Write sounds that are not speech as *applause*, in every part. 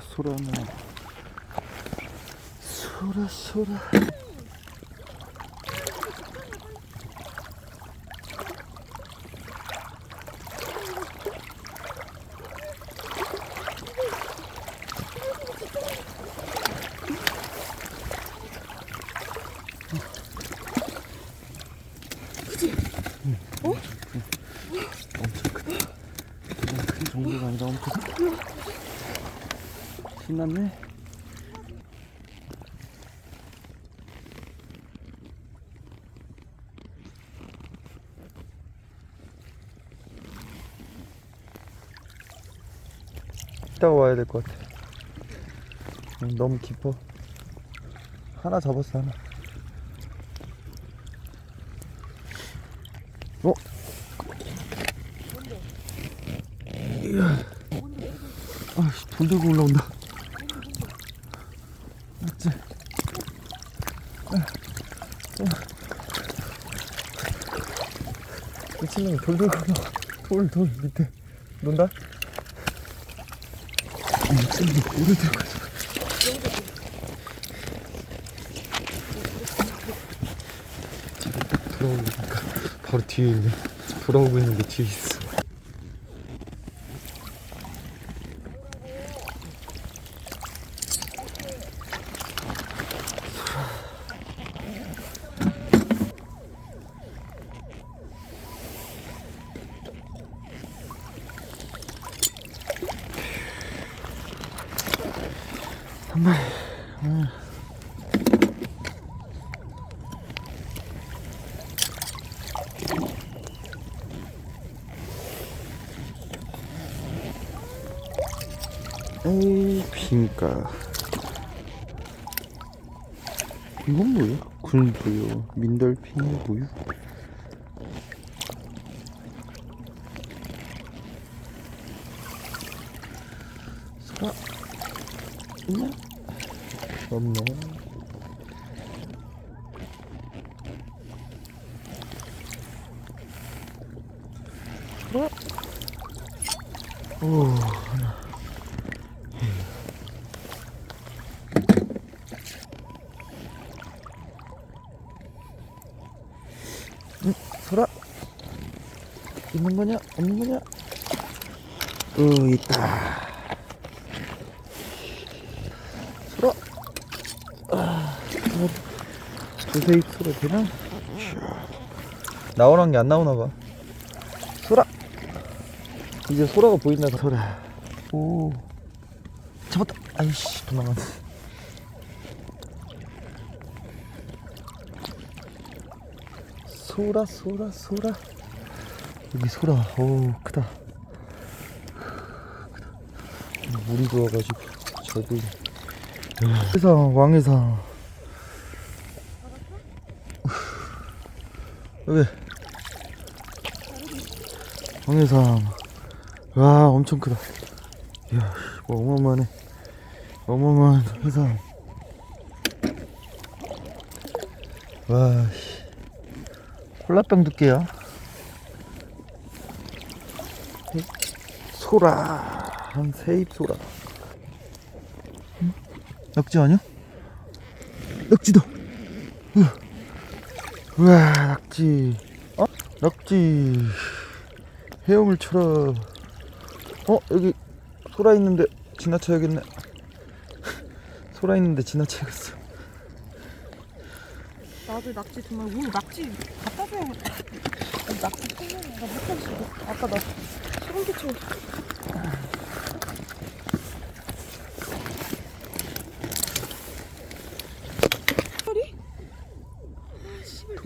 소라는 소라 소라 엄청 크다 그냥 큰 정도가 아니라 엄청 신났네. 이따가 와야 될 것 같아. 음, 너무 깊어. 하나 잡았어 하나. 어? 아씨 돌 들고 올라온다 맞지? 미친놈이 돌 들고 올라와 돌돌 밑에. 논다? 미친놈이 돌을 들고 있어 돌아오니까 바로 뒤에 있네 돌아오고 있는 게 뒤에 있어 한 마리. 아. 에이, 빈가. 이건 뭐야? 민덜핀 뭐야? 소라. 있냐? 없네. 소라. 오, 하나. 응, 소라. 있는 거냐? 없는 거냐? 어, 있다. 소라. 아, 뭐, 입소라 되나? 나오는 게안 나오나 봐. 소라. 이제 소라가 보인다. 소라. 오. 잡았다. 아이씨, 도망갔네. 소라, 소라, 소라. 여기 소라. 오, 크다. 크다. 물이 좋아가지고 잘 보이네. 해상, 왕해상. 여기. 왕해상. 와, 엄청 크다. 이야, 뭐 어마어마하네. 어마어마한 해상. 와, 씨. 콜라병 두께야. 소라. 한 세입 소라. 응? 낙지 아니야? 낙지다. 으. 우와, 낙지. 어? 낙지. 쳐라. 어, 여기 소라 있는데 지나쳐야겠네. *laughs* 소라 있는데 지나쳐야겠어. 나도 낙지 정말 오늘 낙지 갖다 줘야겠다. *laughs* 낙지 나 못하겠어. 아까 나 소름 끼치고. 소리?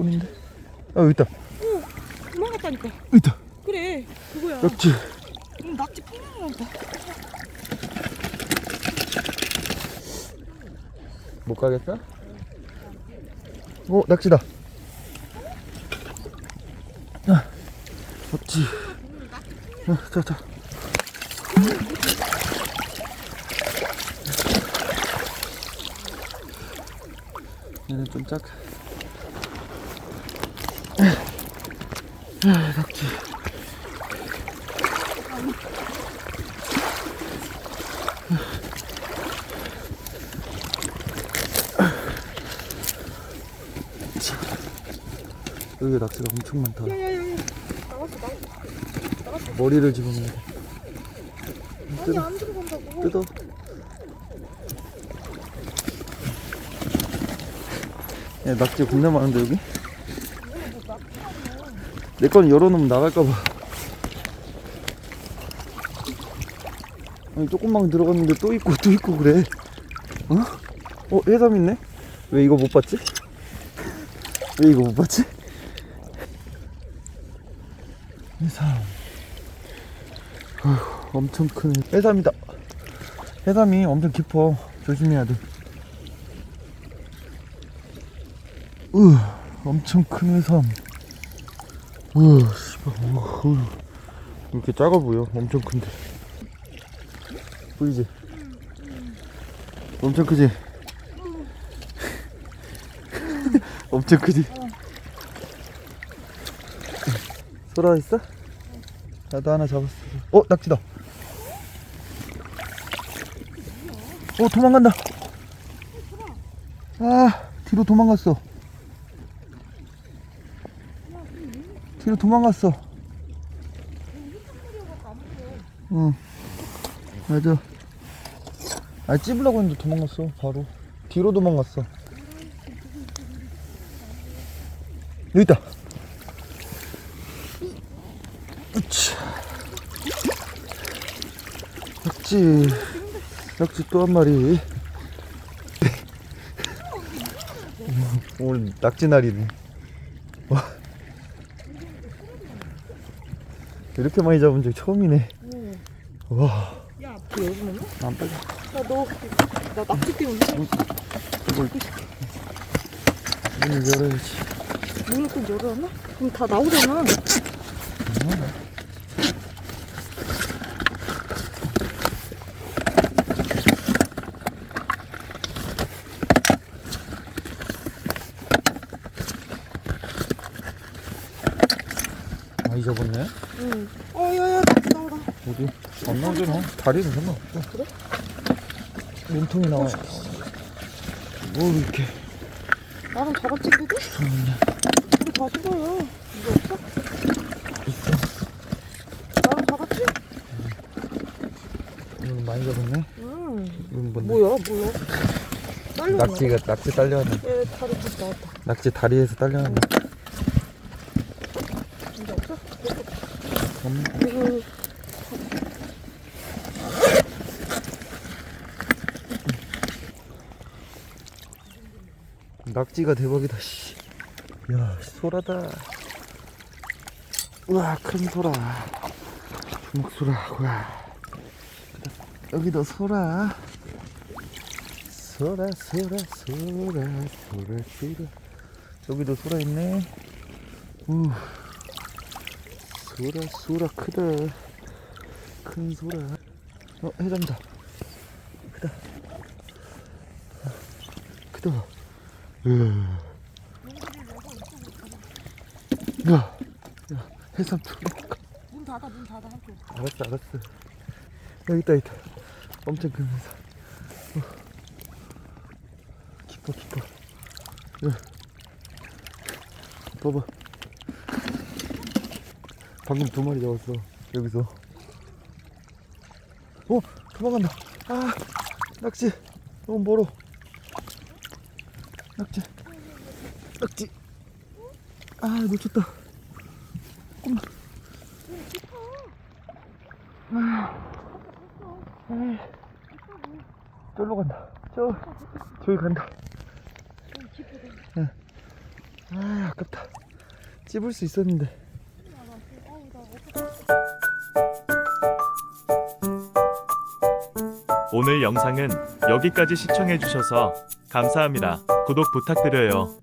돈인데? 아, 여기 있다. 도망갔다니까. 여기 있다. 그래, 그거야. 낙지. 응, 낙지 풍년이란다. 못 가겠다? 어, 낙지다. 아, 낙지. 아, 자, 자. 얘는 좀 작. 아, 낙지. 자, 여기 낙지가 엄청 많다. 머리를 집어넣어야 돼. 아니 안 들어간다고 뜯어. 야, 낙지 겁나 많은데 여기? 내 건 열어놓으면 나갈까봐. 아니 조금만 들어갔는데 또 있고 또 있고 그래. 어? 어 해삼 있네? 왜 이거 못 봤지? 왜 이거 못 봤지? 해삼. 어휴, 엄청 큰 해삼이다. 해삼이 엄청 깊어. 조심해야 돼. 으, 엄청 큰 해삼. 으. 이렇게 작아 보여. 엄청 큰데. 보이지? 엄청 크지? *laughs* 엄청 크지? 소라 있어? 나도 하나 잡았어. 어, 낙지다. 어, 도망간다. 아, 뒤로 도망갔어. 뒤로 도망갔어. 응. 맞아. 아, 찝으려고 했는데 도망갔어, 바로. 뒤로 도망갔어. 여기 있다. 으차. 낙지. 낙지 또 한 마리. *laughs* 오늘 낙지 날이네. 와. 이렇게 많이 잡은 적 처음이네. 와. 야그 열어놓나? 안 빨리. 나너 나 낙지 때문에 이걸 문을 열어야지. 문을 또 열어놨나? 그럼 다 나오잖아 잡았네. 응 어 야야 낙지 나오라 어디? 안 나오잖아. 다리는 상관없어. 그래? 몸통이 나와. 뭐 이렇게. 나는 잡았지 그래도? 우리 다 식어요 이거 없어? 나는 잡았지? 오늘 많이 잡았네. 응 이건 뭔데? 뭐야 뭐야 딸려 낙지가 낙지 딸려왔네. 얘 다리 쭉 나왔다 낙지 다리에서 딸려왔네. 진짜 없어? 낙지가 대박이다. 씨. 야 소라다. 우와 큰 소라. 주먹 소라. 와. 여기도 소라. 소라 소라 소라 소라 소라. 여기도 소라 있네. 우. 소라 소라 크다. 큰 소라. 어 해잠자. 크다. 크다. 으. 야, 야, 해삼 들어가. 문 닫아 문 닫아 한쪽 알았어, 알았어. 여기 있다, 있다. 엄청 큰 해삼. 어. 깊어, 깊어. 야. 봐봐. 방금 두 마리 잡았어. 여기서. 어, 도망간다. 아, 낙지. 너무 멀어. 낙지. 낙지. 아, 놓쳤다. 잠깐만. 아, 저기로 간다. 저, 저기 간다. 응. 아, 아깝다. 찝을 수 있었는데. 오늘 영상은 여기까지 시청해주셔서 감사합니다. 구독 부탁드려요.